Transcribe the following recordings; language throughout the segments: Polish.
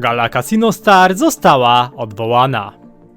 Gala Casino Star została odwołana.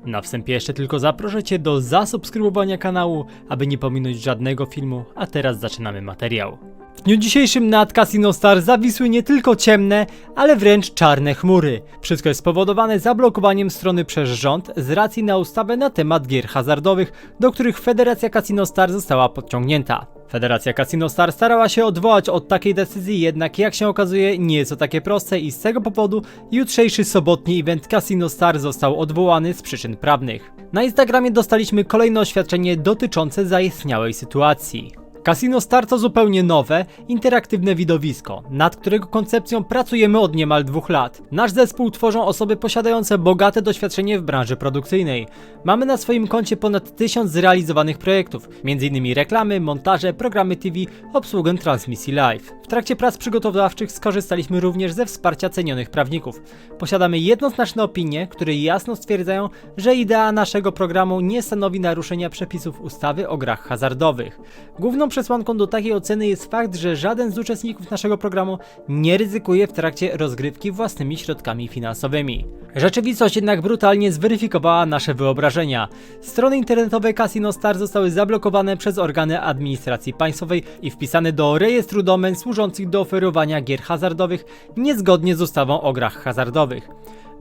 Na wstępie jeszcze tylko zaproszę Cię do zasubskrybowania kanału, aby nie pominąć żadnego filmu, a teraz zaczynamy materiał. W dniu dzisiejszym nad Casino Star zawisły nie tylko ciemne, ale wręcz czarne chmury. Wszystko jest spowodowane zablokowaniem strony przez rząd z racji na ustawę na temat gier hazardowych, do których Federacja Casino Star została podciągnięta. Federacja Casino Star starała się odwołać od takiej decyzji, jednak jak się okazuje nie jest to takie proste i z tego powodu jutrzejszy sobotni event Casino Star został odwołany z przyczyn prawnych. Na Instagramie dostaliśmy kolejne oświadczenie dotyczące zaistniałej sytuacji. Casino Star to zupełnie nowe, interaktywne widowisko, nad którego koncepcją pracujemy od niemal dwóch lat. Nasz zespół tworzą osoby posiadające bogate doświadczenie w branży produkcyjnej. Mamy na swoim koncie ponad tysiąc zrealizowanych projektów, m.in. reklamy, montaże, programy TV, obsługę transmisji live. W trakcie prac przygotowawczych skorzystaliśmy również ze wsparcia cenionych prawników. Posiadamy jednoznaczne opinie, które jasno stwierdzają, że idea naszego programu nie stanowi naruszenia przepisów ustawy o grach hazardowych. Główną przesłanką do takiej oceny jest fakt, że żaden z uczestników naszego programu nie ryzykuje w trakcie rozgrywki własnymi środkami finansowymi. Rzeczywistość jednak brutalnie zweryfikowała nasze wyobrażenia. Strony internetowe Casino Star zostały zablokowane przez organy administracji państwowej i wpisane do rejestru domen służących do oferowania gier hazardowych niezgodnie z ustawą o grach hazardowych.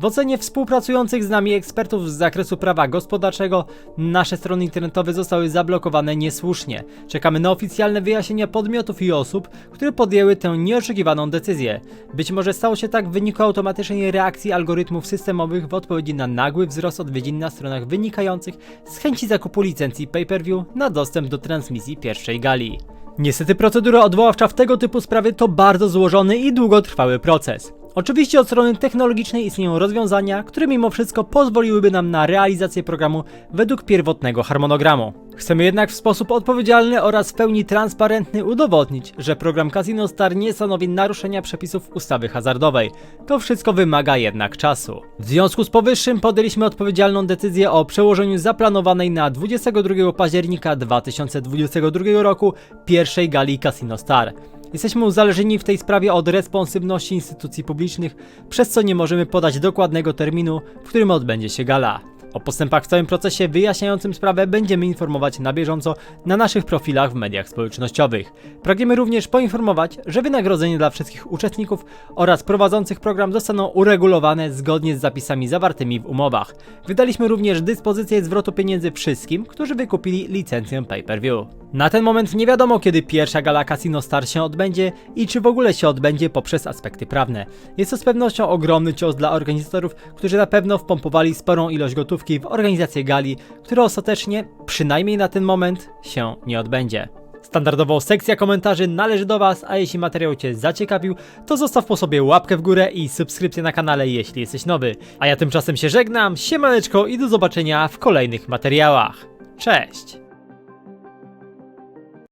W ocenie współpracujących z nami ekspertów z zakresu prawa gospodarczego, nasze strony internetowe zostały zablokowane niesłusznie. Czekamy na oficjalne wyjaśnienia podmiotów i osób, które podjęły tę nieoczekiwaną decyzję. Być może stało się tak w wyniku automatycznej reakcji algorytmów systemowych w odpowiedzi na nagły wzrost odwiedzin na stronach wynikających z chęci zakupu licencji pay-per-view na dostęp do transmisji pierwszej gali. Niestety procedura odwoławcza w tego typu sprawy to bardzo złożony i długotrwały proces. Oczywiście od strony technologicznej istnieją rozwiązania, które mimo wszystko pozwoliłyby nam na realizację programu według pierwotnego harmonogramu. Chcemy jednak w sposób odpowiedzialny oraz w pełni transparentny udowodnić, że program Casino Star nie stanowi naruszenia przepisów ustawy hazardowej. To wszystko wymaga jednak czasu. W związku z powyższym podjęliśmy odpowiedzialną decyzję o przełożeniu zaplanowanej na 22 października 2022 roku pierwszej gali Casino Star. Jesteśmy uzależnieni w tej sprawie od responsywności instytucji publicznych, przez co nie możemy podać dokładnego terminu, w którym odbędzie się gala. O postępach w całym procesie wyjaśniającym sprawę będziemy informować na bieżąco na naszych profilach w mediach społecznościowych. Pragniemy również poinformować, że wynagrodzenia dla wszystkich uczestników oraz prowadzących program zostaną uregulowane zgodnie z zapisami zawartymi w umowach. Wydaliśmy również dyspozycję zwrotu pieniędzy wszystkim, którzy wykupili licencję pay-per-view. Na ten moment nie wiadomo kiedy pierwsza gala Casino Star się odbędzie i czy w ogóle się odbędzie poprzez aspekty prawne. Jest to z pewnością ogromny cios dla organizatorów, którzy na pewno wpompowali sporą ilość gotówki w organizację gali, która ostatecznie, przynajmniej na ten moment, się nie odbędzie. Standardowo sekcja komentarzy należy do Was, a jeśli materiał Cię zaciekawił, to zostaw po sobie łapkę w górę i subskrypcję na kanale, jeśli jesteś nowy. A ja tymczasem się żegnam, siemaneczko i do zobaczenia w kolejnych materiałach. Cześć!